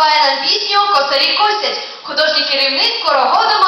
співає нам пісню Косарі косять. Художній керівник Корогода